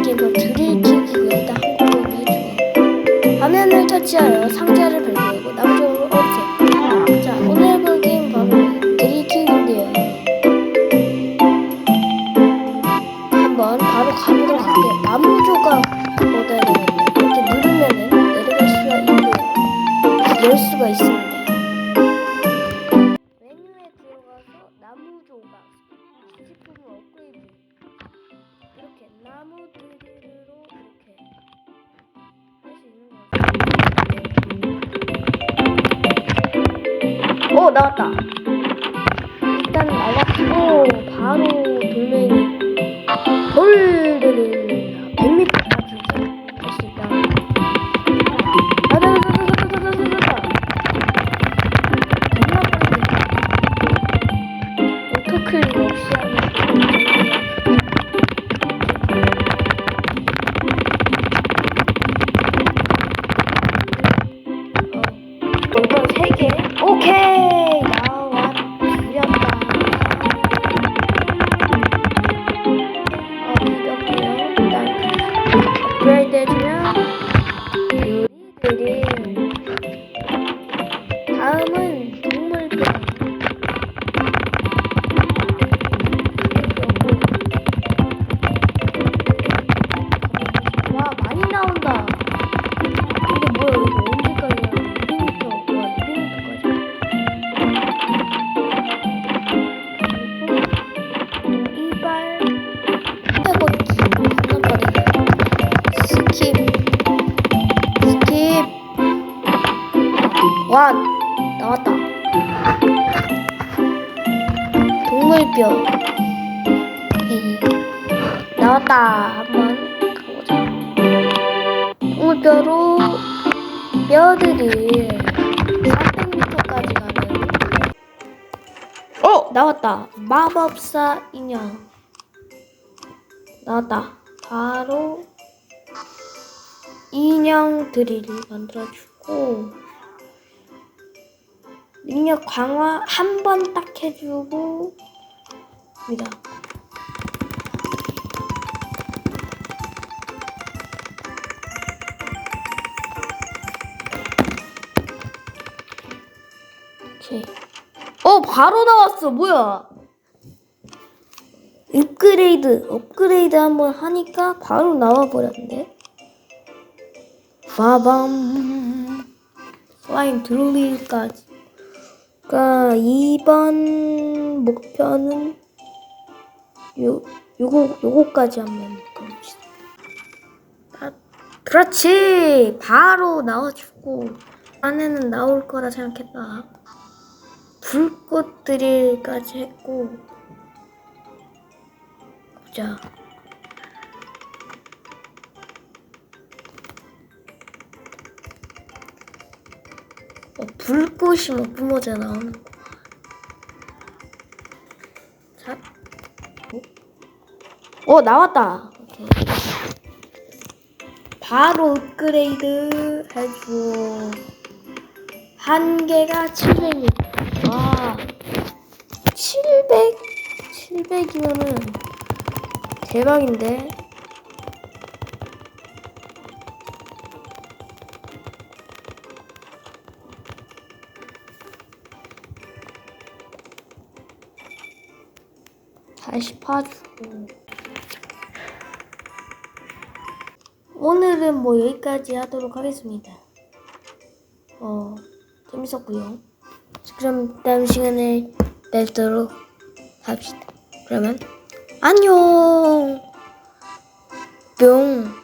끼고 드릴 키우기가 일단 한국어이 좋아. 화면을 터치하여 상자를 발견하고 남쪽으로 없애. 자, 오늘 해볼 게임 바로 드릴 키우기인데요. 한번 바로 가보도록 할게요. 나무 조각 되거든요. 이렇게 누르면은 내려갈 수가 있고요. 열 수가 있습니다. 메뉴에 들어가서 나무 조각, 시제품 나왔다. 일단 나왔고 바로 돌멩이 요리들이 다음은 동물들. 와 많이 나온다. 근데 뭐야 이거 언제까지야? 200m 와 200m까지. 이발 겁나 빠르게. 스킵 스킵. 와 나왔다. 동물뼈. 이 나왔다. 한번 가보자. 동물뼈로 뼈들이 300m까지 가는 어! 나왔다 마법사 인형 나왔다 바로 인형 드릴을 만들어주고 능력 강화 한 번 딱 해주고 입니다 오케이. 어, 바로 나왔어. 뭐야? 업그레이드, 업그레이드 한번 하니까 바로 나와 버렸는데. 빠밤. 슬라임 드루리까지. 그러니까 이번 목표는 요 요거 요거까지 한번 가봅시다. 아, 그렇지. 바로 나와주고 안에는 나올 거라 생각했다. 불꽃 드릴까지 했고 보자 어, 불꽃이 뭐 뿜어져 나오는 거 자. 어 나왔다 오케이. 바로 업그레이드 해줘 한 개가 700이 와 700? 700이면은 대박인데 다시 파주고 오늘은 뭐 여기까지 하도록 하겠습니다 어 재밌었고요 그럼 다음 시간에 뵙도록 합시다. 그러면 안녕. 뿅.